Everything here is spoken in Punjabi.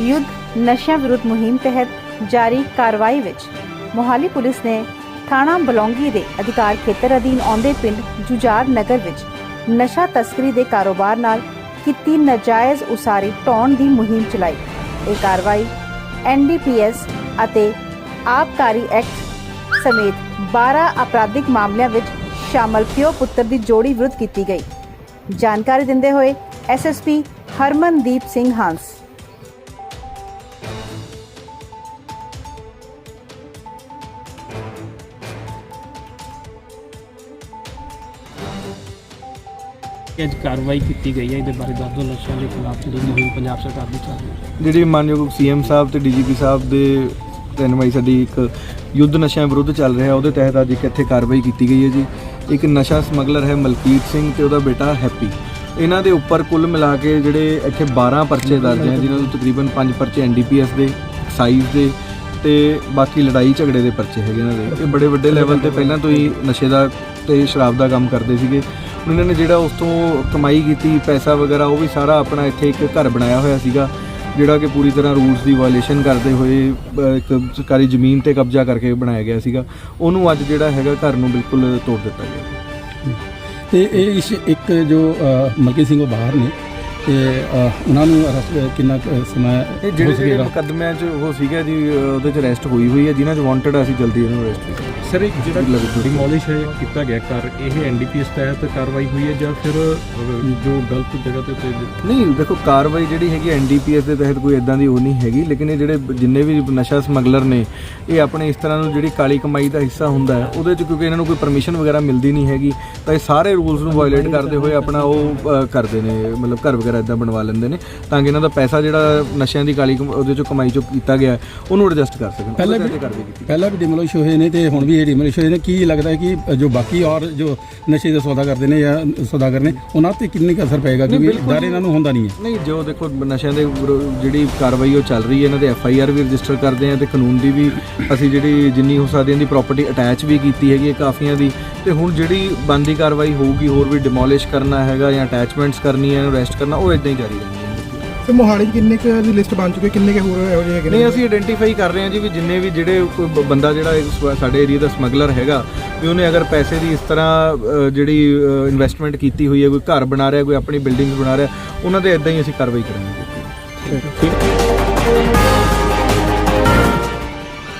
ਯੁੱਧ ਨਸ਼ਿਆਂ ਵਿਰੁੱਧ ਮੁਹਿੰਮ ਤਹਿਤ ਜਾਰੀ ਕਾਰਵਾਈ ਵਿੱਚ ਮੋਹਾਲੀ ਪੁਲਿਸ ਨੇ ਥਾਣਾ ਬਲੌਂਗੀ ਦੇ ਅਧਿਕਾਰ ਖੇਤਰ ਅਧੀਨ ਆਉਂਦੇ ਪਿੰਡ ਜੁਝਾਰ ਨਗਰ ਵਿੱਚ ਨਸ਼ਾ ਤਸਕਰੀ ਦੇ ਕਾਰੋਬਾਰ ਨਾਲ ਕੀਤੀ ਨਾਜਾਇਜ਼ ਉਸਾਰੀ ਢਾਉਣ ਦੀ ਮੁਹਿੰਮ ਚਲਾਈ। ਇਹ ਕਾਰਵਾਈ ਐਨਡੀਪੀਐਸ ਅਤੇ ਆਬਕਾਰੀ ਐਕਟ ਸਮੇਤ 12 ਅਪਰਾਧਿਕ ਮਾਮਲਿਆਂ ਵਿੱਚ ਸ਼ਾਮਲ ਪਿਓ ਪੁੱਤਰ ਦੀ ਜੋੜੀ ਵਿਰੁੱਧ ਕੀਤੀ ਗਈ। ਜਾਣਕਾਰੀ ਦਿੰਦੇ ਹੋਏ ਐਸਐਸਪੀ ਹਰਮਨਦੀਪ ਸਿੰਘ ਹੰਸ। ਅੱਜ ਕਾਰਵਾਈ ਕੀਤੀ ਗਈ ਹੈ। ਇਹਦੇ ਬਾਰੇ ਦੱਸ ਦਿਓ। ਨਸ਼ਿਆਂ ਦੇ ਖਿਲਾਫ ਜਿਹੜੀ ਮੁਹਿੰਮ ਪੰਜਾਬ ਸਰਕਾਰ ਦੀ ਚੱਲ ਰਹੀ ਹੈ। ਜਿਹੜੀ ਮਾਨਯੋਗ ਸੀਐਮ ਸਾਹਿਬ ਤੇ ਡੀਜੀਪੀ ਸਾਹਿਬ ਦੇ ਰਹਿਨਮਾਈ ਸਾਡੀ ਇੱਕ ਯੁੱਧ ਨਸ਼ਿਆਂ ਵਿਰੁੱਧ ਚੱਲ ਰਿਹਾ, ਉਹਦੇ ਤਹਿਤ ਅੱਜ ਇੱਕ ਇੱਥੇ ਕਾਰਵਾਈ ਕੀਤੀ ਗਈ ਹੈ ਜੀ। ਇੱਕ ਨਸ਼ਾ ਸਮਗਲਰ ਹੈ ਮਲਕੀਤ ਸਿੰਘ ਤੇ ਉਹਦਾ ਬੇਟਾ ਹੈਪੀ। ਇਹਨਾਂ ਦੇ ਉੱਪਰ ਕੁੱਲ ਮਿਲਾ ਕੇ ਜਿਹੜੇ ਇੱਥੇ 12 ਪਰਚੇ ਦਰਜ ਹੈ, ਜਿਨ੍ਹਾਂ ਨੂੰ ਤਕਰੀਬਨ 5 ਪਰਚੇ ਐਨਡੀਪੀਐਸ ਦੇ, ਐਕਸਾਈਜ਼ ਦੇ ਤੇ ਬਾਕੀ ਲੜਾਈ ਝਗੜੇ ਦੇ ਪਰਚੇ ਹੈਗੇ ਇਹਨਾਂ ਦੇ। ਇਹ ਬੜੇ ਵੱਡੇ ਲੈਵਲ ਤੇ ਪਹਿਲਾਂ ਤੋਂ ਹੀ ਨਸ਼ੇ ਦਾ ਤੇ ਸ਼ਰਾਬ ਦਾ ਕੰਮ ਕਰਦੇ ਸੀਗੇ। ਇਹਨਾਂ ਨੇ ਜਿਹੜਾ ਉਸ ਤੋਂ ਕਮਾਈ ਕੀਤੀ ਪੈਸਾ ਵਗੈਰਾ ਉਹ ਵੀ ਸਾਰਾ ਆਪਣਾ ਇੱਥੇ ਇੱਕ ਘਰ ਬਣਾਇਆ ਹੋਇਆ ਸੀਗਾ ਜਿਹੜਾ ਕਿ ਪੂਰੀ ਤਰ੍ਹਾਂ ਰੂਲਸ ਦੀ ਵਾਇਲੇਸ਼ਨ ਕਰਦੇ ਹੋਏ ਇੱਕ ਸਰਕਾਰੀ ਜ਼ਮੀਨ ਤੇ ਕਬਜ਼ਾ ਕਰਕੇ ਬਣਾਇਆ ਗਿਆ ਸੀਗਾ। ਉਹਨੂੰ ਅੱਜ ਜਿਹੜਾ ਹੈਗਾ ਘਰ ਨੂੰ ਬਿਲਕੁਲ ਤੋੜ ਦਿੱਤਾ ਗਿਆ। ਤੇ ਇਹ ਇਸ ਇੱਕ ਜੋ ਮਲਕੀ ਸਿੰਘ ਉਹ ਬਾਹਰ ਨੇ ਤੇ ਉਹਨਾਂ ਨੂੰ ਅਰੈਸਟ ਕਿੰਨਾ ਸਮਾਂ ਇਹ ਜਿਹੜੇ ਮੁਕੱਦਮਿਆਂ 'ਚ ਉਹ ਸੀਗਾ ਜੀ ਉਹਦੇ 'ਚ ਅਰੈਸਟ ਹੋਈ ਹੋਈ ਹੈ ਜਿਨ੍ਹਾਂ 'ਚ ਵਾਂਟਡ ਅਸੀਂ ਜਲਦੀ ਇਹਨਾਂ ਨੂੰ ਅਰੈਸਟ ਕਰਾਂਗੇ। ਸਰ ਇੱਕ ਜਿਹੜਾ। ਡਿਮੋਲਿਸ਼ ਕੀਤਾ ਗਿਆ ਘਰ ਇਹ ਐਨਡੀਪੀਐਸ ਤਹਿਤ ਕਾਰਵਾਈ ਹੋਈ ਹੈ ਜਾਂ ਫਿਰ ਜੋ ਗਲਤ ਜਗ੍ਹਾ ਤੇ ਤੇ ਨਹੀਂ ਦੇਖੋ ਕਾਰਵਾਈ ਜਿਹੜੀ ਹੈਗੀ ਐਨਡੀਪੀਐਸ ਦੇ ਤਹਿਤ ਕੋਈ ਇਦਾਂ ਦੀ ਉਹ ਨਹੀਂ ਹੈਗੀ ਲੇਕਿਨ ਇਹ ਜਿਹੜੇ ਜਿੰਨੇ ਵੀ ਨਸ਼ਾ ਸਮਗਲਰ ਨੇ ਇਹ ਆਪਣੇ ਇਸ ਤਰ੍ਹਾਂ ਨੂੰ ਜਿਹੜੀ ਕਾਲੀ ਕਮਾਈ ਦਾ ਹਿੱਸਾ ਹੁੰਦਾ ਹੈ ਉਹਦੇ 'ਚ ਕਿਉਂਕਿ ਇਹਨਾਂ ਨੂੰ ਕੋਈ ਪਰਮਿਸ਼ਨ ਵਗੈਰਾ ਮਿਲਦੀ ਨਹੀਂ ਹੈਗੀ ਤਾਂ ਇਹ ਸਾਰੇ ਰੂਲਸ ਨੂੰ ਵਾਇਲੇਟ ਕਰਦੇ ਹੋਏ ਆਪਣਾ ਉਹ ਕਰਦੇ ਨੇ ਮਤਲਬ ਘਰ ਵਗੈਰਾ ਇਦਾਂ ਬਣਵਾ ਲੈਂਦੇ ਨੇ ਤਾਂ ਕਿ ਇਹਨਾਂ ਦਾ ਪੈਸਾ ਜਿਹੜਾ ਨਸ਼ਿਆਂ ਦੀ ਕਾਲੀ ਉਹਦੇ 'ਚੋਂ ਕਮਾਈ 'ਚੋਂ ਕੀਤਾ ਗਿਆ ਉਹਨੂੰ ਐਡਜਸਟ ਕਰ ਸਕਣ ਪਹਿਲਾਂ ਵੀ ਪਹਿਲਾਂ ਵੀ ਡਿਮੋਲਿਸ਼ ਹੋਏ ਨੇ ਤੇ ਹੁਣ ਵੀ ਡਿਮੋਲਿਸ਼ ਹੋਏ ਨੇ ਕੀ ਲੱਗਦਾ ਹੈ ਕਿ ਜੋ ਬਾਕੀ ਔਰ ਜੋ ਨਸ਼ੇ ਦਾ ਸੌਦਾ ਕਰਦੇ ਨੇ ਜਾਂ ਸੌਦਾਗਰ ਨੇ ਉਹਨਾਂ ਤੇ ਕਿੰਨੀ ਕੁ ਅਸਰ ਪਏਗਾ? ਕਿਉਂਕਿ ਡਰ ਇਹਨਾਂ ਨੂੰ ਹੁੰਦਾ ਨਹੀਂ ਹੈ। ਨਹੀਂ ਜੋ ਦੇਖੋ ਨਸ਼ਿਆਂ ਦੇ ਜਿਹੜੀ ਕਾਰਵਾਈ ਉਹ ਚੱਲ ਰਹੀ ਹੈ ਇਹਨਾਂ ਦੇ ਐਫ ਆਈ ਆਰ ਵੀ ਰਜਿਸਟਰ ਕਰਦੇ ਆ ਤੇ ਕਾਨੂੰਨ ਦੀ ਵੀ ਅਸੀਂ ਜਿਹੜੀ ਜਿੰਨੀ ਹੋ ਸਕਦੀ ਇਹਦੀ ਪ੍ਰਾਪਰਟੀ ਅਟੈਚ ਵੀ ਕੀਤੀ ਹੈਗੀ ਹੈ ਕਾਫੀਆਂ ਦੀ। ਤੇ ਹੁਣ ਜਿਹੜੀ ਬੰਦੀ ਕਾਰਵਾਈ ਹੋਊਗੀ ਹੋਰ ਵੀ ਡਿਮੋਲਿਸ਼ ਕਰਨਾ ਹੈਗਾ ਜਾਂ ਅਟੈਚਮੈਂਟਸ ਕਰਨੀ ਹੈ ਇਹਨੂੰ ਅਰੈਸਟ ਕਰਨਾ ਉਹ ਇਦਾਂ ਹੀ ਜਾਰੀ ਰਹਿਣੀ ਹੈ ਤੇ ਮੋਹਾਲੀ 'ਚ ਕਿੰਨੇ ਕੁ ਦੀ ਲਿਸਟ ਬਣ ਚੁੱਕੀ ਹੈ? ਕਿੰਨੇ ਕੁ ਹੋਰ ਇਹੋ ਜਿਹੇ ਹੈਗੇ ਨੇ? ਨਹੀਂ ਅਸੀਂ ਆਇਡੈਂਟੀਫਾਈ ਕਰ ਰਹੇ ਹਾਂ ਜੀ ਵੀ ਜਿੰਨੇ ਵੀ ਜਿਹੜੇ ਕੋਈ ਬ- ਬੰਦਾ ਜਿਹੜਾ ਸਾਡੇ ਏਰੀਆ ਦਾ ਸਮਗਲਰ ਹੈਗਾ ਵੀ ਉਹਨੇ ਅਗਰ ਪੈਸੇ ਦੀ ਇਸ ਤਰ੍ਹਾਂ ਅ, ਜਿਹੜੀ ਇਨਵੈਸਟਮੈਂਟ ਕੀਤੀ ਹੋਈ ਹੈ ਕੋਈ ਘਰ ਬਣਾ ਰਿਹਾ ਕੋਈ ਆਪਣੀ ਬਿਲਡਿੰਗਸ ਬਣਾ ਰਿਹਾ ਉਹਨਾਂ ਤੇ ਇਦਾਂ ਹੀ ਅਸੀਂ ਕਾਰਵਾਈ ਕਰਾਂਗੇ।